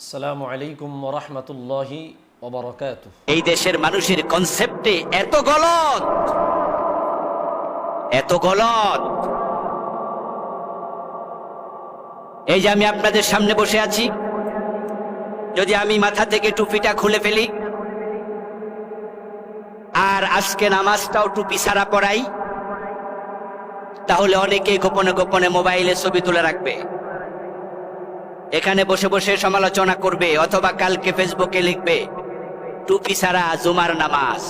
আসসালামু আলাইকুম ওরহমতুল্লাহি ওবরকাত এই দেশের মানুষের কনসেপ্টে এত গলত এত গলত। এই যে আমি আপনাদের সামনে বসে আছি, যদি আমি মাথা থেকে টুপিটা খুলে ফেলি, আর আজকে নামাজটাও টুপি সারা পড়াই, তাহলে অনেকে গোপনে গোপনে মোবাইলে ছবি তুলে রাখবে। এখানে বসে বসে সমালোচনা করবে অথবা কালকে ফেসবুকে লিখবে, টুপি ছাড়া জুমার নামাজ।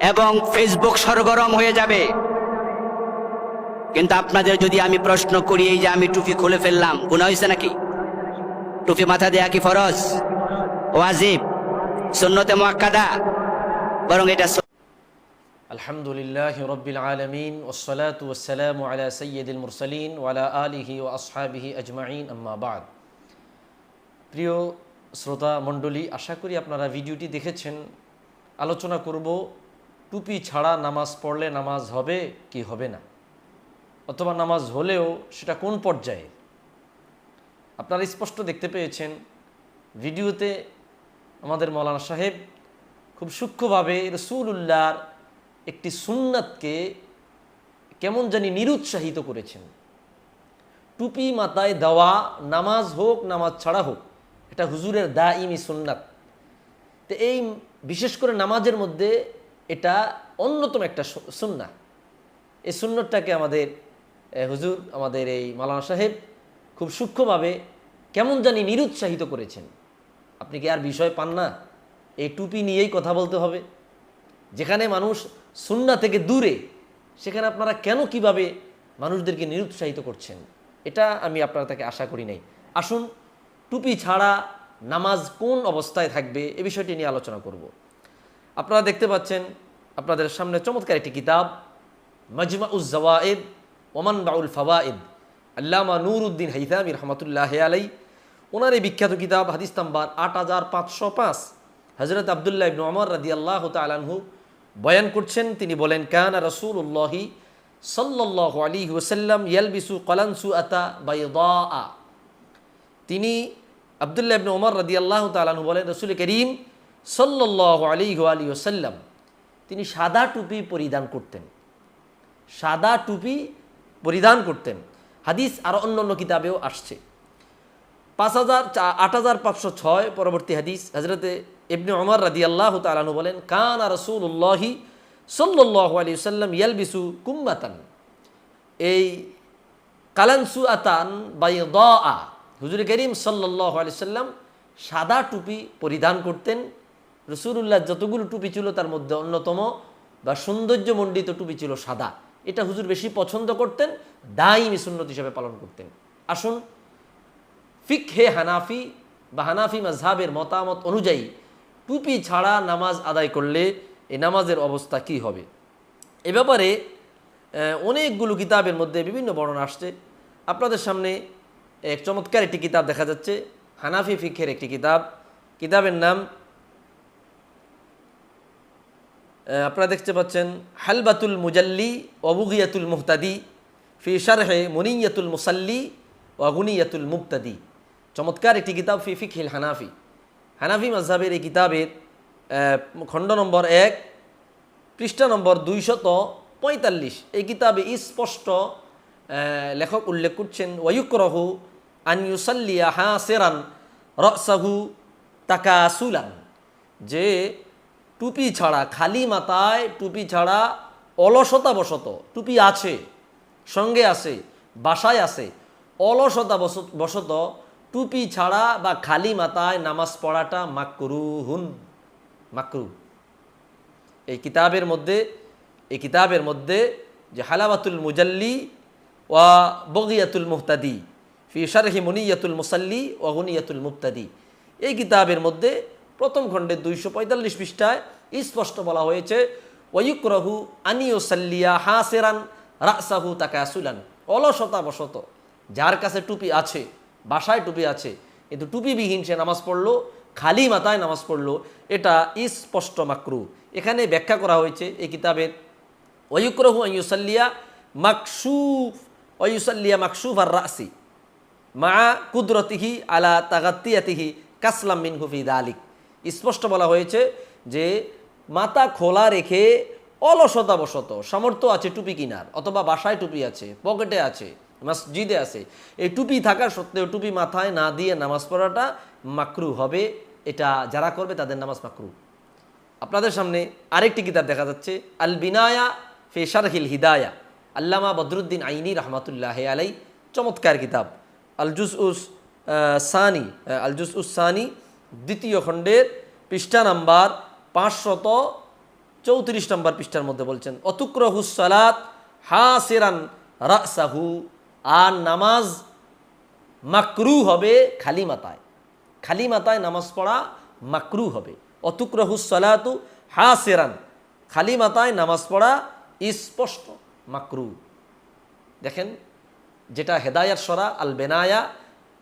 এবং ফেসবুক সরগরম হয়ে যাবে। কিন্তু আপনাদের যদি আমি প্রশ্ন করি, এই যে আমি টুপি খুলে ফেললাম গুণা হয়েছে নাকি? টুপি মাথা দেয়া কি ফরজ? ওয়াজিব, সুন্নতে মোয়াক্কাদা বরং এটা আলহামদুলিল্লাহ রব্বিল আলমিন ওসলাত ওসালাম আলা সৈয়দুল মুরসলিন ওয়ালা আলিহি ও আসহাবিহি আজমাইন, আম্মা বাদ। প্রিয় শ্রোতা মণ্ডলী, আশা করি আপনারা ভিডিওটি দেখেছেন। আলোচনা করব, টুপি ছাড়া নামাজ পড়লে নামাজ হবে কি হবে না? অথবা নামাজ হলেও সেটা কোন পর্যায়ে? আপনারা স্পষ্ট দেখতে পেয়েছেন, ভিডিওতে আমাদের মৌলানা সাহেব খুব সূক্ষ্মভাবে রসুল্লাহর একটি সুন্নাতকে কেমন জানি নিরুৎসাহিত করেছেন। টুপি মাথায় দেওয়া, নামাজ হোক, নামাজ ছাড়া হোক, এটা হুজুরের দা ইমি সুন্নাত। তো এই বিশেষ করে নামাজের মধ্যে এটা অন্যতম একটা সু- সুন্নাহ। এই সুন্নতটাকে আমাদের হুজুর, আমাদের এই মালানা সাহেব খুব সূক্ষ্মভাবে কেমন জানি নিরুৎসাহিত করেছেন। আপনি কি আর বিষয় পান না? এই টুপি নিয়েই কথা বলতে হবে। যেখানে মানুষ সুন্না থেকে দূরে, সেখানে আপনারা কেন কীভাবে মানুষদেরকে নিরুৎসাহিত করছেন? এটা আমি আপনারা তাকে আশা করি নাই। আসুন, টুপি ছাড়া নামাজ কোন অবস্থায় থাকবে এ বিষয়টি নিয়ে আলোচনা করব। আপনারা দেখতে পাচ্ছেন, আপনাদের সামনে চমৎকার একটি কিতাব মজমা উজ্জাওয়ায়েদ ওমান বাউল ফাওয়ায়েদ। আল্লামা নূর উদ্দিন হাইথামি রহমতুল্লাহ আলাই ওনার এই বিখ্যাত কিতাব হাদিস নাম্বার আট হাজার পাঁচশো পাঁচ। হজরত আবদুল্লাহ ইবনু আমর রাদি আল্লাহ তালানহু বয়ান করছেন, তিনি বলেন, কানা রসুল্লাহি সাল্লাহ আলী ওসাল্লাম ইয়ালবিসু কলানসু আতা বাইদা তিনি আবদুল্লাহ ইবনে ওমর রাদি আল্লাহ তালাহু বলেন, রসুল করিম সাল্লাহ আলী আলী ওসাল্লাম তিনি সাদা টুপি পরিধান করতেন। সাদা টুপি পরিধান করতেন। হাদিস আরও অন্য অন্য কিতাবেও আসছে। পাঁচ হাজার আট হাজার পাঁচশো ছয় পরবর্তী হাদিস হজরতে ইবনে অমর রাদি আল্লাহ তালাহু বলেন, কান আর রসুল্লাহি সাল্লাহ আলী সাল্লাম ইয়ালবিসু কুম্মাতান। এই কালানসু আতান বাই দ আ হুজুর করিম সাল্লাহ আলি সাল্লাম সাদা টুপি পরিধান করতেন। রসুল্লাহ যতগুলো টুপি ছিল তার মধ্যে অন্যতম বা সৌন্দর্যমণ্ডিত টুপি ছিল সাদা। এটা হুজুর বেশি পছন্দ করতেন, দাইমি সুন্নত হিসাবে পালন করতেন। আসুন ফিক হে হানাফি বা হানাফি মাজহাবের মতামত অনুযায়ী টুপি ছাড়া নামাজ আদায় করলে এই নামাজের অবস্থা কি হবে? এ ব্যাপারে অনেকগুলো কিতাবের মধ্যে বিভিন্ন বর্ণনা আসছে। আপনাদের সামনে এক চমৎকার একটি কিতাব দেখা যাচ্ছে, হানাফি ফিক্ষের একটি কিতাব। কিতাবের নাম আপনারা দেখতে পাচ্ছেন, হালবাতুল মুজাল্লি অবুগিয়াতুল মুহতাদি ফি শারহে মুনিয়াতুল মুসাল্লি ও ওয়াগুনিয়াতুল মুক্তাদি চমৎকার একটি কিতাব ফি ফিকহিল হানাফি। হানাফি মাজহাবের এই কিতাবের খণ্ড নম্বর এক, পৃষ্ঠা নম্বর দুইশত পঁয়তাল্লিশ। এই কিতাবে স্পষ্ট লেখক উল্লেখ করছেন, ওয়ুকরহু হা সেরান রসাহু তাকাসুলান যে টুপি ছাড়া, খালি মাথায় টুপি ছাড়া অলসতা বশত টুপি আছে, সঙ্গে আছে, বাসায় আছে অলসতা বস- বশত টুপি ছাড়া বা খালি মাথায় নামাজ পড়াটা মাকরুহুন, মাকরু। এই কিতাবের মধ্যে, এই কিতাবের মধ্যে যে হালাবাতুল মুজাল্লি ওয়া বগিয়াতুল মুহতাদি, ফি শারহি মুনিয়াতুল মুসাল্লি ওয়া গুনিয়াতুল মুক্তাদি এই কিতাবের মধ্যে প্রথম খণ্ডে দুইশো পঁয়তাল্লিশ পৃষ্ঠায় স্পষ্ট বলা হয়েছে, ওয়ুকরহু আনিও সাল্লিয়া হাসেরান রাসাহু তাকাসুলান। অলসতা বশত যার কাছে টুপি আছে বাসায় টুপি আছে, কিন্তু টুপিবিহীন সে নামাজ পড়ল, খালি মাথায় নামাজ পড়ল, এটা স্পষ্ট মাকরু। এখানে ব্যাখ্যা করা হয়েছে এই কিতাবের ওয়ুকরহু আইয়ুসাল্লিয়া মাকসুফ, ওয়ুসাল্লিয়া মাকসুফ আর রাসি, মা কুদরতিহি আলা তাগাত্তিয়াতিহি কাসলাম মিন হুফিদ আলিক স্পষ্ট বলা হয়েছে যে, মাথা খোলা রেখে অলসতাবশত, সামর্থ্য আছে টুপি কিনার, অথবা বাসায় টুপি আছে, পকেটে আছে মসজিদে আছে। এই টুপি থাকা সত্ত্বেও টুপি মাথায় না দিয়ে নামাজ পড়াটা মাকরু হবে। এটা যারা করবে তাদের নামাজ মাকরু। আপনাদের সামনে আরেকটি কিতাব দেখা যাচ্ছে। আল বিনায়া ফে শারহিল হিদায়া। আল্লামা বদরুদ্দিন আইনি রহমাতুল্লাহ আলাই চমৎকার কিতাব। আল জুস উস সানি আহ, আল জুস উস সানি দ্বিতীয় খণ্ডের পৃষ্ঠা নাম্বার পাঁচশত চৌত্রিশ নম্বর পৃষ্ঠার মধ্যে বলছেন অতুক্রহুস সালাত হাসিরান রাসাহু। আর নামাজ মাকরু হবে খালি মাতায় খালি মাতায় নামাজ পড়া মাকরু হবে। অতুক্রহুস সালাতু হাসিরান। খালি মাতায় নামাজ পড়া স্পষ্ট মাকরু। দেখেন, যেটা হেদায়াত সরা আল বেনায়া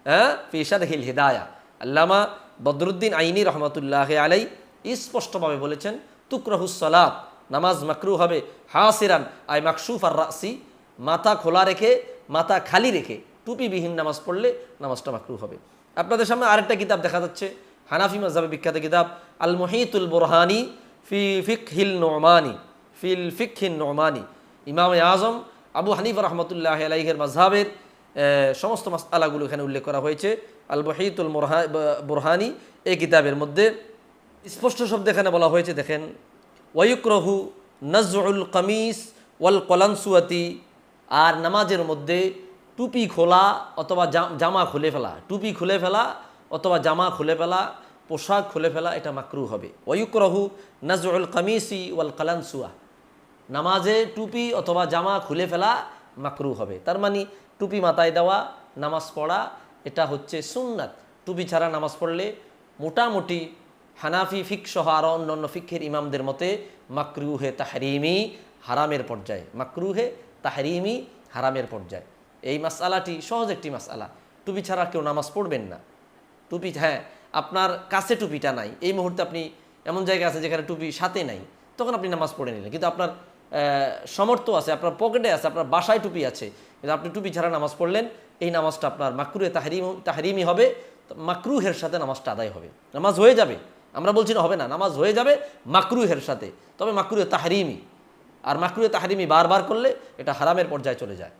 হ্যাঁ ফিসাদ হিল হেদায়া। আল্লামা বদরুদ্দিন আইনি রহমতুল্লাহ আলাই স্পষ্টভাবে বলেছেন তুকরহুস সালাত, নামাজ মাকরু হবে হাসিরান, আই মাকসুফ আর রাসি মাথা খোলা রেখে মাথা খালি রেখে টুপিবিহীন নামাজ পড়লে নামাজটা মাকরু হবে। আপনাদের সামনে আরেকটা কিতাব দেখা যাচ্ছে হানাফি মাজহাবে বিখ্যাত কিতাব আল মহিতুল বোরহানি ফি ফিক হিল নোমানি ফিল ফিক হিল নোমানি। ইমাম আজম আবু হানিফ রহমতুল্লাহ আলাইহের মাজহাবের আহ, সমস্ত মাসালাগুলো এখানে উল্লেখ করা হয়েছে। আল বহিতুল মোরহা- বোরহানি এই কিতাবের মধ্যে স্পষ্ট শব্দ এখানে বলা হয়েছে দেখেন ওয়ুকরহু নজরুল কামিস ওয়াল কলানসুয়াতি আর নামাজের মধ্যে টুপি খোলা অথবা জামা খুলে ফেলা। টুপি খুলে ফেলা অথবা জামা খুলে ফেলা, পোশাক খুলে ফেলা, এটা মাকরু হবে। ওয়ুকরহু নজরুল কামিসি ওয়াল কালানসুয়া নামাজে টুপি অথবা জামা খুলে ফেলা মাকরু হবে। তার মানে টুপি মাথায় দেওয়া, নামাজ পড়া, এটা হচ্ছে সুন্নাত। টুপি ছাড়া নামাজ পড়লে মোটামুটি হানাফি ফিক সহ আরও অন্যান্য ফিক্ষের ইমামদের মতে মাকরুহে তাহরিমি, হারামের পর্যায়ে। মাকরুহে তাহরিমি হারামের পর্যায়ে। এই মাসআলাটি সহজ একটি মাসআলা। টুপি ছাড়া কেউ নামাজ পড়বেন না। টুপি হ্যাঁ আপনার কাছে টুপিটা নাই। এই মুহূর্তে আপনি এমন জায়গা আছে যেখানে টুপি সাথে নাই। তখন আপনি নামাজ পড়ে নিলেন। কিন্তু আপনার আহ, সামর্থ্য আছে আপনার পকেটে আছে আপনার বাসায় টুপি আছে। কিন্তু আপনি টুপি ছাড়া নামাজ পড়লেন এই নামাজটা আপনার মাকরুহে তাহরিম তাহরিমি হবে। মাকরুহের সাথে নামাজটা আদায় হবে। নামাজ হয়ে যাবে। আমরা বলছি না হবে না নামাজ হয়ে যাবে মাকরুহের সাথে। তবে মাকরুহে তাহরিমি। আর মাকরুহে তাহরিমি বারবার করলে এটা হারামের পর্যায়ে চলে যায়।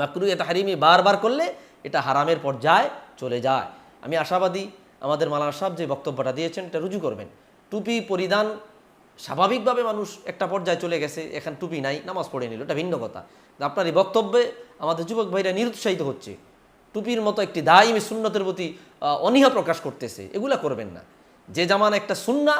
মাকরুহে তাহরিমি বারবার করলে এটা হারামের পর্যায়ে চলে যায়। আমি আশাবাদী আমাদের মালানা সাহেব যে বক্তব্যটা দিয়েছেন, এটা রুজু করবেন। টুপি পরিধান স্বাভাবিকভাবে মানুষ একটা পর্যায়ে চলে গেছে, এখান টুপি নাই, নামাজ পড়ে নিল, এটা ভিন্ন কথা। আপনার এই বক্তব্যে আমাদের যুবক ভাইরা নিরুৎসাহিত হচ্ছে। টুপির মতো একটি দায়ী সুন্নতের প্রতি অনীহা প্রকাশ করতেছে, এগুলা করবেন না। যে জামান একটা সুন্না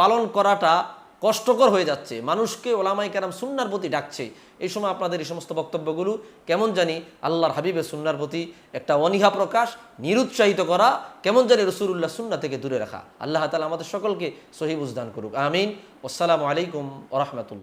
পালন করাটা কষ্টকর হয়ে যাচ্ছে। মানুষকে ওলামাই কেরাম সুন্নার প্রতি ডাকছে। এই সময় আপনাদের এই সমস্ত বক্তব্যগুলো কেমন জানি আল্লাহর হাবিবের সুন্নার প্রতি একটা অনীহা প্রকাশ, নিরুৎসাহিত করা, কেমন জানি রসুল্লাহ সুন্না থেকে দূরে রাখা। আল্লাহ তালা আমাদের সকলকে সহিবুজদান করুক। আমিন। আসসালামু আলাইকুম ওরহমতুল্লাহ